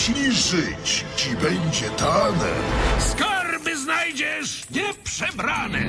Jeśli żyć ci będzie dane, Skarby znajdziesz nieprzebrane.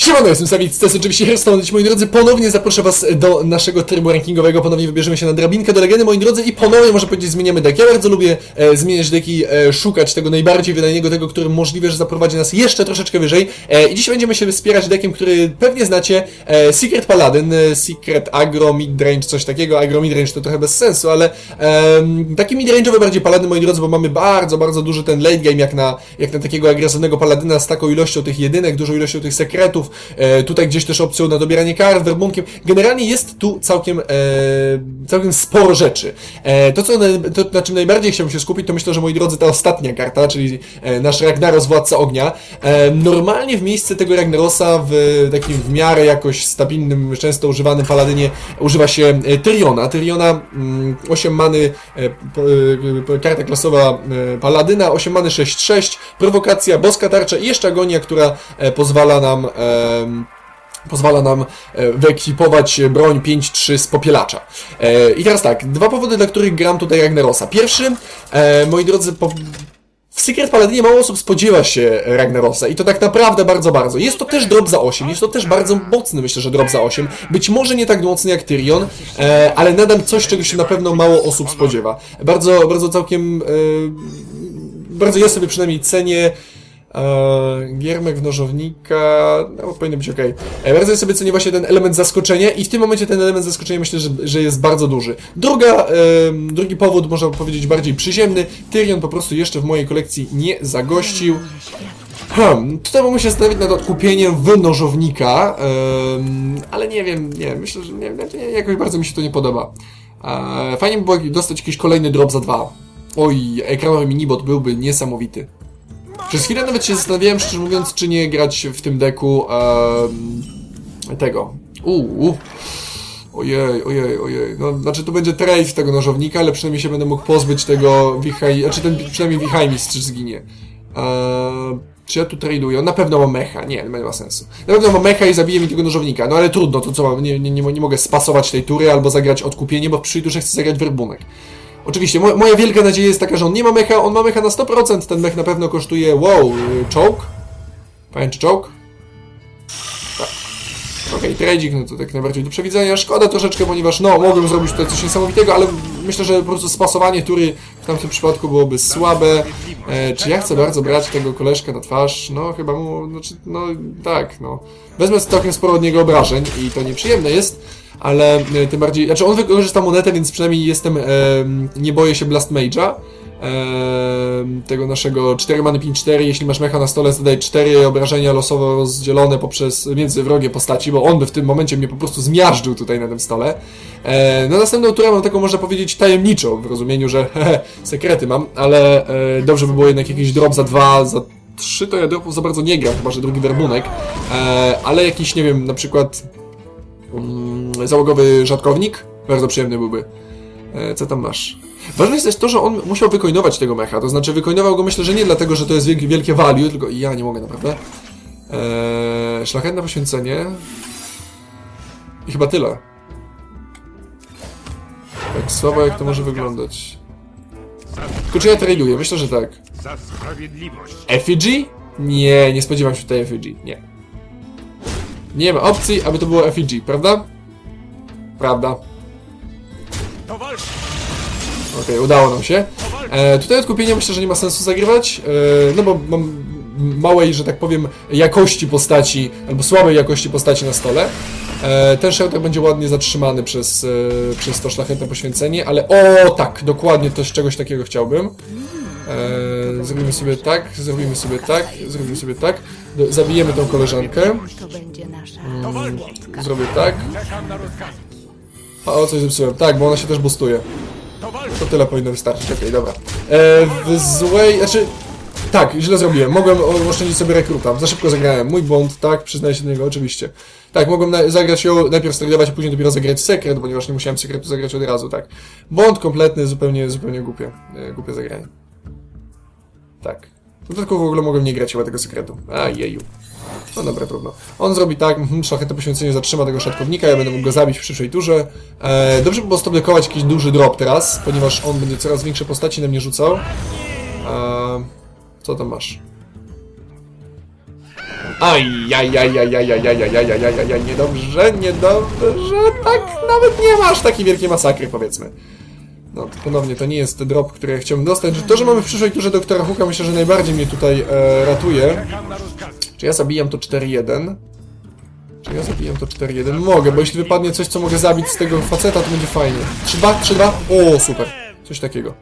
Siemano, jestem Sawicz, to jest oczywiście Hearthstone, moi drodzy, ponownie zaproszę was do naszego trybu rankingowego, ponownie wybierzemy się na drabinkę do legendy, moi drodzy, i ponownie, można powiedzieć, zmieniamy deck. Ja bardzo lubię e, zmieniać deki, e, szukać tego najbardziej wydajnego, tego, który możliwe, że zaprowadzi nas jeszcze troszeczkę wyżej. E, I dziś będziemy się wspierać dekiem, który pewnie znacie, e, Secret Paladin, e, Secret Agro, Midrange, coś takiego, Agro Midrange to trochę bez sensu, ale e, taki midrange'owy bardziej Paladyn, moi drodzy, bo mamy bardzo, bardzo duży ten late game, jak na, jak na takiego agresywnego Paladyna z taką ilością tych jedynek, dużą ilością tych sekretów, e, tutaj gdzieś też opcją na dobieranie kart, werbunkiem. Generalnie jest tu całkiem, e, całkiem sporo rzeczy. E, to, co na, to, na czym najbardziej chciałbym się skupić, to myślę, że moi drodzy, ta ostatnia karta, czyli e, nasz Ragnaros, Władca Ognia. E, normalnie w miejsce tego Ragnarosa w takim w miarę jakoś stabilnym, często używanym Paladynie używa się e, Tyriona. Tyriona, mm, 8 many, e, e, karta klasowa e, Paladyna, 8 many 6-6, prowokacja, boska tarcza i jeszcze agonia, która e, pozwala nam em, pozwala nam e, wyekwipować broń 5-3 z popielacza. E, I teraz tak, dwa powody, dla których gram tutaj Ragnarosa. Pierwszy, e, moi drodzy, po... w Secret Paladinie mało osób spodziewa się Ragnarosa i to tak naprawdę bardzo, bardzo. Jest to też drop za 8, jest to też bardzo mocny, myślę, że drop za 8. Być może nie tak mocny jak Tyrion, e, ale nadal coś, czego się na pewno mało osób spodziewa. Bardzo, bardzo całkiem, e, bardzo ja sobie przynajmniej cenię Eee, Giermek w nożownika, no powinno być ok. E, bardzo sobie cenię właśnie ten element zaskoczenia i w tym momencie ten element zaskoczenia myślę, że, że jest bardzo duży. Druga, drugi powód, można powiedzieć bardziej przyziemny, Tyrion po prostu jeszcze w mojej kolekcji nie zagościł. Hmm, tutaj mogę się zastanowić nad odkupieniem w nożownika, em, ale nie wiem, nie, myślę, że nie, nie, jakoś bardzo mi się to nie podoba. E, fajnie by było dostać jakiś kolejny drop za dwa. Oj, ekranowy minibot byłby niesamowity. Przez chwilę nawet się zastanawiałem, szczerze mówiąc, czy nie grać w tym deku em, tego. Uuu. Ojej, ojej, ojej. No, znaczy to będzie trade tego nożownika, ale przynajmniej się będę mógł pozbyć tego Wichaj... Znaczy ten przynajmniej Wichajmistrz zginie. Eee, czy ja tu traduję? Na pewno mam mecha. Nie, nie ma sensu. Na pewno mam mecha i zabije mi tego nożownika. No ale trudno, to co mam? Nie, nie, nie, nie mogę spasować tej tury albo zagrać odkupienie, bo przyszłej turze chcę zagrać werbunek. Oczywiście, mo moja wielka nadzieja jest taka, że on nie ma mecha, on ma mecha na 100%, ten mech na pewno kosztuje, wow, y, czołg? Pamięci czołg? Tak. Okej, okay, trading, no to tak najbardziej do przewidzenia. Szkoda troszeczkę, ponieważ no, mogłem zrobić tutaj coś niesamowitego, ale myślę, że po prostu spasowanie tury w tamtym przypadku byłoby słabe. E, czy ja chcę bardzo brać tego koleżka na twarz? No, chyba mu, znaczy, no tak, no. Wezmę całkiem sporo od niego obrażeń i to nieprzyjemne jest, ale e, tym bardziej, znaczy on wykorzysta monetę, więc przynajmniej jestem, e, nie boję się Blast Mage'a. Eee, tego naszego 4 many 5-4, jeśli masz mecha na stole, zadaj 4 obrażenia losowo rozdzielone poprzez między wrogie postaci, bo on by w tym momencie mnie po prostu zmiażdżył tutaj na tym stole. Eee, na następną turę mam taką, można powiedzieć, tajemniczą, w rozumieniu, że hehe, sekrety mam, ale e, dobrze by było jednak jakiś drop za 2, za 3 to ja dropów za bardzo nie gram, chyba że drugi werbunek, e, ale jakiś, nie wiem, na przykład mm, załogowy rzadkownik, bardzo przyjemny byłby. E, co tam masz? Ważne jest też to, że on musiał wykoinować tego mecha, to znaczy wykoinował go myślę, że nie dlatego, że to jest wielkie, value, tylko ja nie mogę naprawdę. Eee, szlachetne poświęcenie. I chyba tyle. Tak słabo jak to może wyglądać. Tylko czy ja traduję? Myślę, że tak. Effigy? Nie, nie spodziewam się tutaj Effigy, nie. Nie ma opcji, aby to było Effigy, prawda? Prawda. Okej, udało nam się. E, tutaj odkupienie myślę, że nie ma sensu zagrywać, e, no bo mam małej, że tak powiem, jakości postaci, albo słabej jakości postaci na stole. E, ten shelter będzie ładnie zatrzymany przez, e, przez to szlachetne poświęcenie, ale o tak, dokładnie też czegoś takiego chciałbym. E, zrobimy sobie tak, zrobimy sobie tak, zrobimy sobie tak. Do, zabijemy tą koleżankę. Mm, Zrobię tak. O coś zepsułem. Tak, bo ona się też boostuje. To tyle powinno wystarczyć, okej, dobra. E, w złej, znaczy... Tak, źle zrobiłem. Mogłem oszczędzić sobie rekruta. Za szybko zagrałem. Mój błąd, tak, przyznaję się do niego, oczywiście. Tak, mogłem na, zagrać ją, najpierw stradować, a później dopiero zagrać sekret, ponieważ nie musiałem sekretu zagrać od razu, tak. Błąd kompletny, zupełnie, zupełnie głupie. E, głupie zagranie. Tak. Dodatkowo w ogóle mogłem nie grać chyba tego sekretu. A jeju. No dobra, trudno. On zrobi tak, mhm, szlachetne poświęcenie zatrzyma tego szatkownika, ja będę mógł go zabić w przyszłej turze. E, dobrze by było stoblekować jakiś duży drop teraz, ponieważ on będzie coraz większe postaci na mnie rzucał. E, co tam masz? Aj, aj, aj, aj, aj, aj, aj, niedobrze, niedobrze, tak nawet nie masz takiej wielkiej masakry, powiedzmy. No, ponownie, to nie jest drop, który chciałbym dostać. To, że mamy w przyszłej turze doktora Hooka, myślę, że najbardziej mnie tutaj e, ratuje. Czy ja zabijam to 4-1? Czy ja zabijam to 4-1? Mogę, bo jeśli wypadnie coś, co mogę zabić z tego faceta, to będzie fajnie. 3-2? 3-2? O, super. Coś takiego.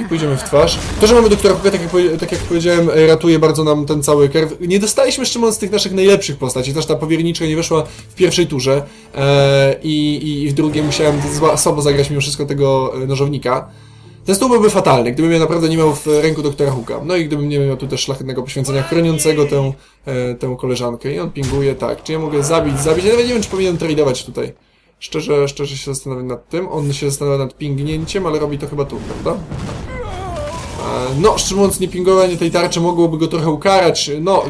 I pójdziemy w twarz. To, że mamy doktora Hooka, tak jak, tak jak powiedziałem, ratuje bardzo nam ten cały kerw. Nie dostaliśmy szczerze mówiąc tych naszych najlepszych postaci. Też ta powierniczka nie weszła w pierwszej turze. E, i, I w drugiej musiałem słabo zagrać mimo wszystko tego e, nożownika. Ten stół byłby fatalny, gdybym ja naprawdę nie miał w ręku doktora Hooka. No i gdybym nie miał tu też szlachetnego poświęcenia chroniącego tę, e, tę koleżankę. I on pinguje tak. Czy ja mogę zabić, zabić? Ja nawet nie wiem, czy powinienem tradeować tutaj. Szczerze, szczerze się zastanawiam nad tym. On się zastanawia nad pingnięciem, ale robi to chyba tu, prawda? E, No, nie pingowanie tej tarczy mogłoby go trochę ukarać. No,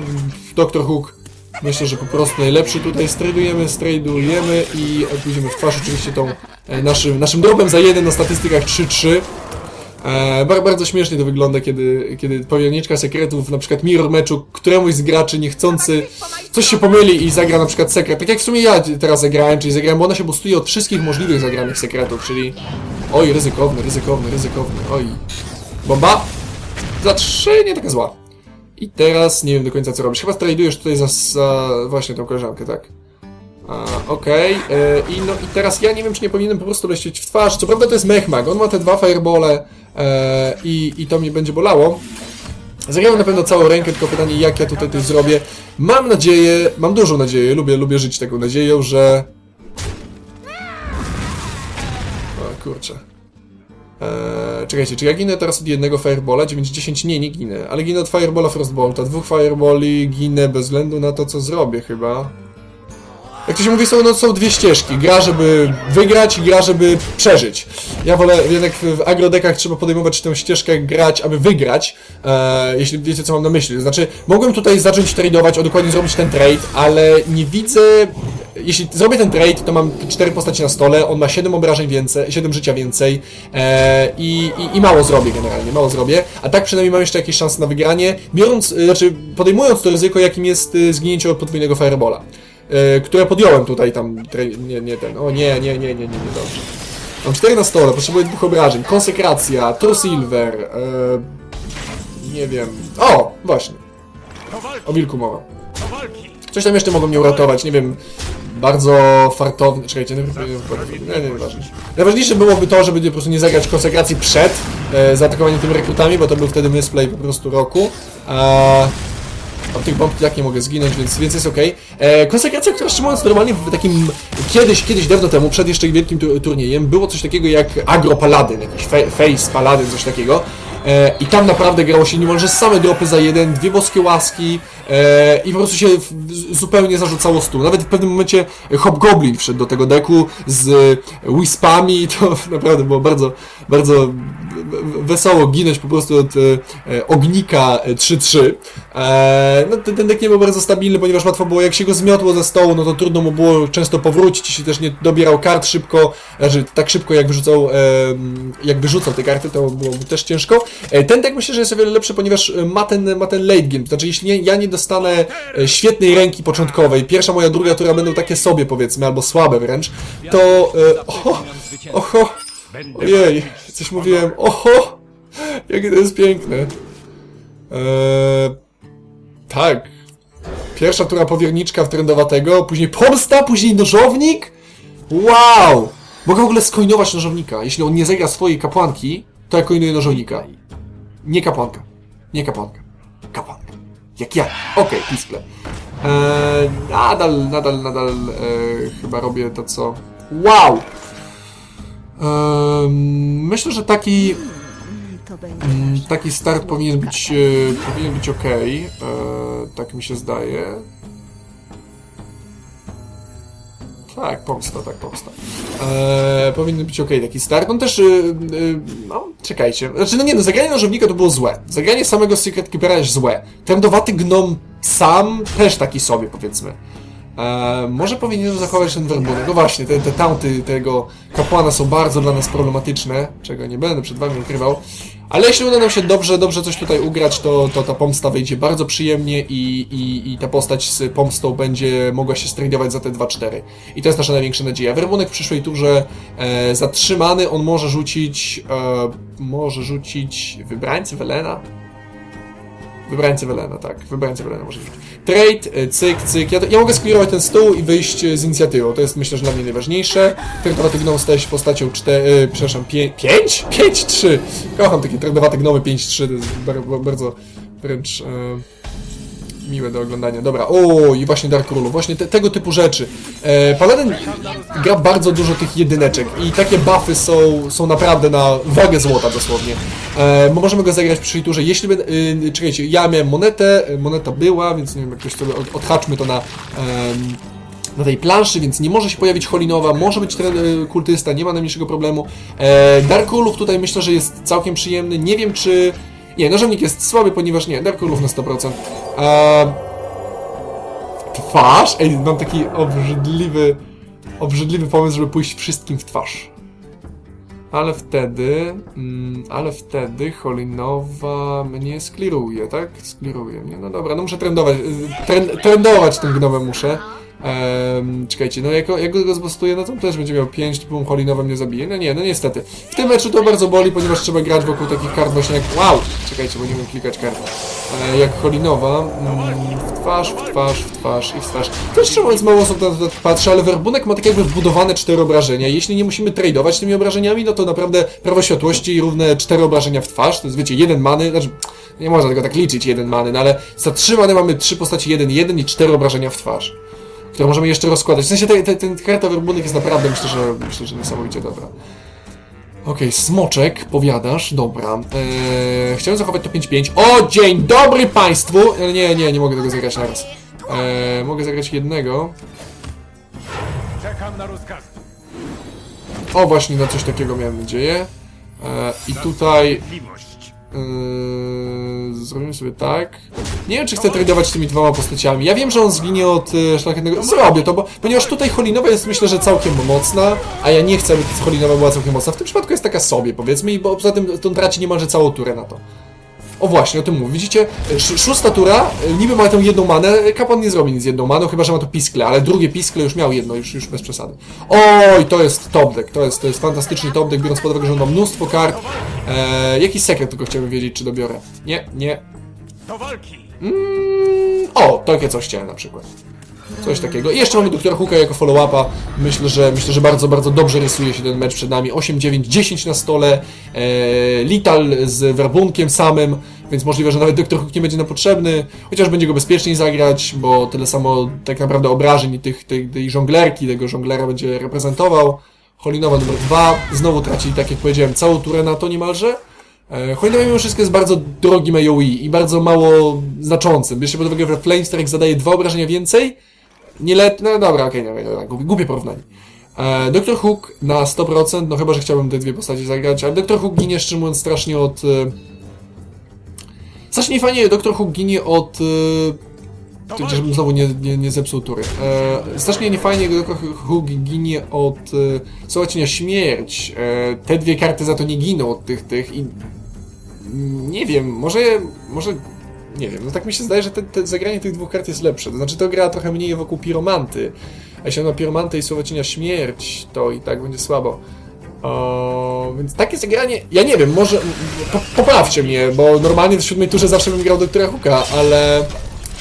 Doktor Hook myślę, że po prostu najlepszy tutaj stradujemy, stradujemy i pójdziemy w twarz oczywiście tą e, naszym, naszym dropem za jeden na statystykach 3-3. E, bar- bardzo śmiesznie to wygląda, kiedy, kiedy powierniczka sekretów, na przykład mirror meczu, któremuś z graczy niechcący coś się pomyli i zagra na przykład sekret. Tak jak w sumie ja teraz zagrałem, czyli zagrałem, bo ona się boostuje od wszystkich możliwych zagranych sekretów, czyli oj, ryzykowny, ryzykowny, ryzykowny, oj. Bomba! Za trzy, nie taka zła. I teraz nie wiem do końca co robisz. Chyba tradujesz tutaj za, za właśnie tą koleżankę, tak? Okej, e, i no i teraz ja nie wiem, czy nie powinienem po prostu lecieć w twarz. Co prawda to jest mechmag, on ma te dwa firebole e, i, i to mnie będzie bolało. Zagrałem na pewno całą rękę, tylko pytanie jak ja tutaj coś zrobię. Mam nadzieję, mam dużą nadzieję, lubię, lubię żyć taką nadzieją, że... O kurczę. Eee, czekajcie, czy ja ginę teraz od jednego Firebola? 9-10? Nie, nie ginę. Ale ginę od Firebola Frostbolta. Dwóch Fireboli ginę bez względu na to, co zrobię chyba. Jak to się mówi, są, no, są dwie ścieżki. Gra, żeby wygrać i gra, żeby przeżyć. Ja wolę, jednak w, agrodekach trzeba podejmować tę ścieżkę grać, aby wygrać. E, jeśli wiecie, co mam na myśli. Znaczy, mogłem tutaj zacząć tradeować, o dokładnie zrobić ten trade, ale nie widzę... Jeśli zrobię ten trade, to mam cztery postaci na stole, on ma 7 obrażeń więcej, 7 życia więcej e, i, i, i mało zrobię generalnie, mało zrobię, a tak przynajmniej mam jeszcze jakieś szanse na wygranie, biorąc, e, znaczy podejmując to ryzyko, jakim jest e, zginięcie od podwójnego firebola które podjąłem tutaj tam, nie, nie ten, o nie, nie, nie, nie, nie, nie, dobrze. Mam cztery na stole, potrzebuję dwóch obrażeń, konsekracja, true silver, e, nie wiem, o, właśnie, o wilku mowa. Coś tam jeszcze mogą mnie uratować, nie wiem, bardzo fartowny, czekajcie, nie, nie, nie, nieważne. Najważniejsze byłoby to, żeby po prostu nie zagrać konsekracji przed e, zaatakowaniem tymi rekrutami, bo to był wtedy misplay po prostu roku. A od tych bomb jak nie mogę zginąć, więc, więc jest okej. E, Konsekracja, która szczerze normalnie w takim kiedyś, kiedyś dawno temu, przed jeszcze wielkim tu, turniejem, było coś takiego jak Agro Paladin, jakiś fe, Face Paladin, coś takiego. E, I tam naprawdę grało się niemalże same dropy za jeden, dwie boskie łaski e, i po prostu się zupełnie zarzucało stół. Nawet w pewnym momencie Hobgoblin wszedł do tego deku z wispami, to naprawdę było bardzo, bardzo wesoło ginąć po prostu od e, ognika e, 3-3. E, no, ten, ten deck nie był bardzo stabilny, ponieważ łatwo było, jak się go zmiotło ze stołu, no to trudno mu było często powrócić, jeśli też nie dobierał kart szybko, znaczy tak szybko jak wyrzucał, e, jak wyrzucał te karty, to byłoby też ciężko. E, ten deck myślę, że jest o wiele lepszy, ponieważ ma ten, ma ten late game, znaczy jeśli nie, ja nie dostanę e, świetnej ręki początkowej, pierwsza moja, druga, która będą takie sobie powiedzmy, albo słabe wręcz, to... E, oho, oho, ojej, coś mówiłem, oho, jakie to jest piękne. Eee, tak. Pierwsza tura powierniczka w trendowatego, później pomsta, później nożownik. Wow! Mogę w ogóle skoinować nożownika. Jeśli on nie zagra swojej kapłanki, to ja koinuję nożownika. Nie kapłanka. Nie kapłanka. Jak ja. Okej, piskle. Eee, nadal, nadal, nadal e, chyba robię to, co... Wow! Eee, myślę, że taki Mm, Taki start powinien być, e, powinien być ok. E, tak mi się zdaje. Tak, pomsta, tak, pomsta. E, E, powinny być ok, taki start. On też, y, y, no, czekajcie. Znaczy, no nie, no, zagranie nożownika to było złe. Zagranie samego Secret Keepera jest złe. Trędowaty gnom sam też taki sobie, powiedzmy. E, może powinienem zachować ten werbunek. No właśnie, te, te taunty tego kapłana są bardzo dla nas problematyczne, czego nie będę przed wami ukrywał. Ale jeśli uda nam się dobrze, dobrze coś tutaj ugrać, to, to ta pomsta wyjdzie bardzo przyjemnie i, i, i ta postać z pomstą będzie mogła się stradować za te 2-4. I to jest nasza największa nadzieja. Werbunek w przyszłej turze e, zatrzymany, on może rzucić, e, może rzucić wybrańcy Welena? Wybrańcy Welena, tak. Wybrańcy Welena może rzucić. Trade, y, cyk, cyk. Ja, ja mogę sklirować ten stół i wyjść y, z inicjatywą. To jest myślę, że dla mnie najważniejsze. Trendowaty gnom staje się postacią 4, y, przepraszam, 5? 5-3. Kocham takie trendowaty gnomy 5-3. To jest bardzo, bardzo wręcz e, miłe do oglądania. Dobra, o i właśnie Dark Rule, właśnie te, tego typu rzeczy. E, Paladin gra bardzo dużo tych jedyneczek i takie buffy są, są naprawdę na wagę złota dosłownie. E, możemy go zagrać przy turze. Jeśli by, y, czekajcie, ja miałem monetę, moneta była, więc nie wiem, jakoś sobie od, odhaczmy to na... na tej planszy, więc nie może się pojawić Holinowa, może być ten y, kultysta, nie ma najmniejszego problemu. E, Dark Rulów tutaj myślę, że jest całkiem przyjemny. Nie wiem czy... Nie, nożownik jest słaby, ponieważ nie, Dark Rulów na 100%. E, twarz? Ej, mam taki obrzydliwy, obrzydliwy pomysł, żeby pójść wszystkim w twarz. Ale wtedy, mm, ale wtedy Holinowa mnie skliruje, tak? Skliruje mnie. No dobra, no muszę trendować, y, tren, trendować tym gnomem muszę. Ehm, czekajcie, no jak, jak go zbustuję, no to też będzie miał 5, typu Holinowa mnie zabije. No nie, no niestety. W tym meczu to bardzo boli, ponieważ trzeba grać wokół takich kart właśnie jak... Wow! Czekajcie, bo nie wiem klikać kart. E, jak Holinowa, mm, w twarz, w twarz, w twarz i w twarz. Też szczerze mówiąc mało osób na to patrzy, ale werbunek ma tak jakby wbudowane cztery obrażenia. Jeśli nie musimy tradeować tymi obrażeniami, no to naprawdę prawo światłości równe cztery obrażenia w twarz. To jest wiecie, jeden many, znaczy nie można tego tak liczyć, jeden many, no ale za trzy many mamy trzy postaci, jeden, jeden i cztery obrażenia w twarz. Które możemy jeszcze rozkładać. W sensie ten, ten, ten jest naprawdę, myślę, że myślę, że niesamowicie dobra. Okej, smoczek, powiadasz, dobra. Eee, chciałem zachować to 5-5. O, dzień dobry państwu! Ale nie, nie, nie mogę tego zagrać naraz. Eee, mogę zagrać jednego. Czekam na rozkazy. O, właśnie na coś takiego miałem nadzieję. Eee, I tutaj Sprawiedliwość. Zrobimy sobie tak. Nie wiem, czy chcę tradować tymi dwoma postaciami. Ja wiem, że on zginie od e, szlachetnego. Zrobię to, bo ponieważ tutaj Holinowa jest myślę, że całkiem mocna, a ja nie chcę, aby Holinowa była całkiem mocna. W tym przypadku jest taka sobie, powiedzmy, i bo poza tym to traci niemalże całą turę na to. O właśnie, o tym mówię. Widzicie, sz szósta tura, e, niby ma tą jedną manę, kapłan nie zrobi nic z jedną maną, chyba że ma to piskle, ale drugie piskle już miał jedno, już, już bez przesady. Oj, to jest top deck, to jest, to jest fantastyczny top deck, biorąc pod uwagę, że on ma mnóstwo kart. E, jakiś sekret tylko chciałbym wiedzieć, czy dobiorę. Nie, nie. Do walki. Mm, o, takie coś chciałem na przykład. Coś takiego. I jeszcze mamy doktora Hooka jako follow-upa. Myślę, że myślę, że bardzo, bardzo dobrze rysuje się ten mecz przed nami. 8, 9, 10 na stole. E, Lital z werbunkiem samym, więc możliwe, że nawet doktor Hook nie będzie nam potrzebny. Chociaż będzie go bezpieczniej zagrać, bo tyle samo tak naprawdę obrażeń tych, tej, tej żonglerki, tego żonglera będzie reprezentował. Holinowa numer 2. Znowu traci, tak jak powiedziałem, całą turę na to niemalże. E, Holinowa mimo wszystko jest bardzo drogim AoE i bardzo mało znaczącym. Bierzcie pod uwagę, że Flamestrike zadaje dwa obrażenia więcej, nie let... No dobra, okej, okay, dobra, głupie, porównanie. E, Dr. Hook na 100%, no chyba, że chciałbym te dwie postacie zagrać, ale Dr. Hook ginie szczerze mówiąc strasznie od... E... Strasznie fajnie, Dr. Hook ginie od... E... Żebym znowu nie, nie, nie zepsuł tury. E, strasznie niefajnie Dr. Hook ginie od e, Słowacinia Śmierć. E, te dwie karty za to nie giną od tych, tych i... Nie wiem, może... może nie wiem, no tak mi się zdaje, że te, te zagranie tych dwóch kart jest lepsze. To znaczy to gra trochę mniej wokół piromanty. A jeśli on ma piromantę i Słowacina śmierć, to i tak będzie słabo. O, więc takie zagranie, ja nie wiem, może po, poprawcie mnie, bo normalnie w siódmej turze zawsze bym grał doktora Hooka, ale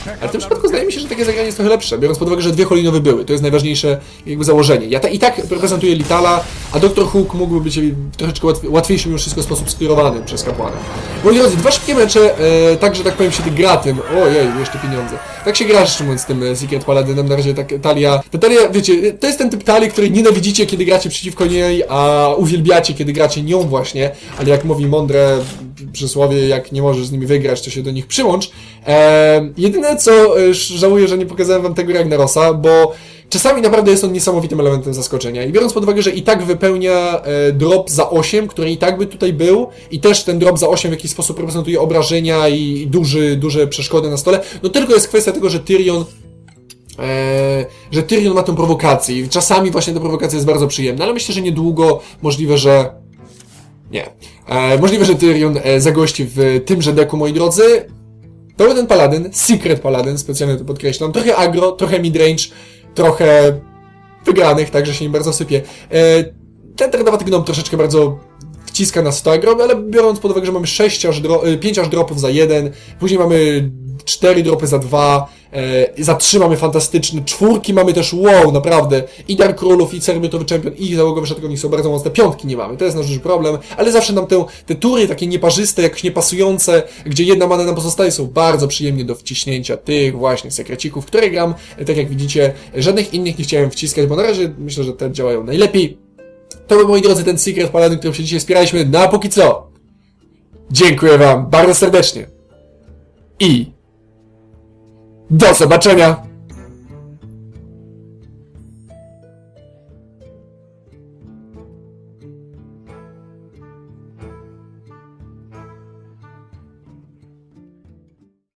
ale w tym przypadku zdaje mi się, że takie zagranie jest trochę lepsze, biorąc pod uwagę, że dwie Holinowy były. To jest najważniejsze jakby założenie. Ja ta, i tak reprezentuję Litala, a Dr. Hook mógłby być troszeczkę łatwiej, łatwiejszy mimo wszystko sposób skierowany przez kapłana. Moi drodzy, dwa szybkie mecze, e, tak, że tak powiem się gra tym. Ojej, jeszcze pieniądze. Tak się gra, szczerze mówiąc, tym e, Secret Paladynem. Na razie tak talia. Ta talia, wiecie, to jest ten typ talii, której nienawidzicie, kiedy gracie przeciwko niej, a uwielbiacie, kiedy gracie nią właśnie. Ale jak mówi mądre przysłowie, jak nie możesz z nimi wygrać, to się do nich przyłącz. E, jedyne co e, żałuję, że nie pokazałem wam tego Ragnarosa, bo czasami naprawdę jest on niesamowitym elementem zaskoczenia. I biorąc pod uwagę, że i tak wypełnia e, drop za 8, który i tak by tutaj był, i też ten drop za 8 w jakiś sposób reprezentuje obrażenia i duży, duże przeszkody na stole, no tylko jest kwestia tego, że Tyrion e, że Tyrion ma tę prowokację i czasami właśnie ta prowokacja jest bardzo przyjemna, ale myślę, że niedługo możliwe, że nie. E, możliwe, że Tyrion e, zagości w tymże deku, moi drodzy. To był ten paladyn, Secret Paladyn, specjalnie to podkreślam. Trochę agro, trochę midrange, trochę wygranych, także się nim bardzo sypie. E, ten Terdawaty Gnom troszeczkę bardzo wciska to agro, ale biorąc pod uwagę, że mamy 6 aż dro, 5 aż dropów za jeden, później mamy 4 dropy za 2, e, za 3 mamy fantastyczne, czwórki mamy też wow, naprawdę, i Dark Królów, i Cerbiotowy Champion, i załogowy Szatownik są bardzo mocne, piątki nie mamy, to jest nasz duży problem, ale zawsze nam te, te tury takie nieparzyste, jakoś niepasujące, gdzie jedna mana nam pozostaje, są bardzo przyjemnie do wciśnięcia tych właśnie sekrecików, które gram, e, tak jak widzicie, żadnych innych nie chciałem wciskać, bo na razie myślę, że te działają najlepiej. To był, moi drodzy, ten Secret Paladin, którym się dzisiaj wspieraliśmy, no a póki co, dziękuję Wam bardzo serdecznie i do zobaczenia!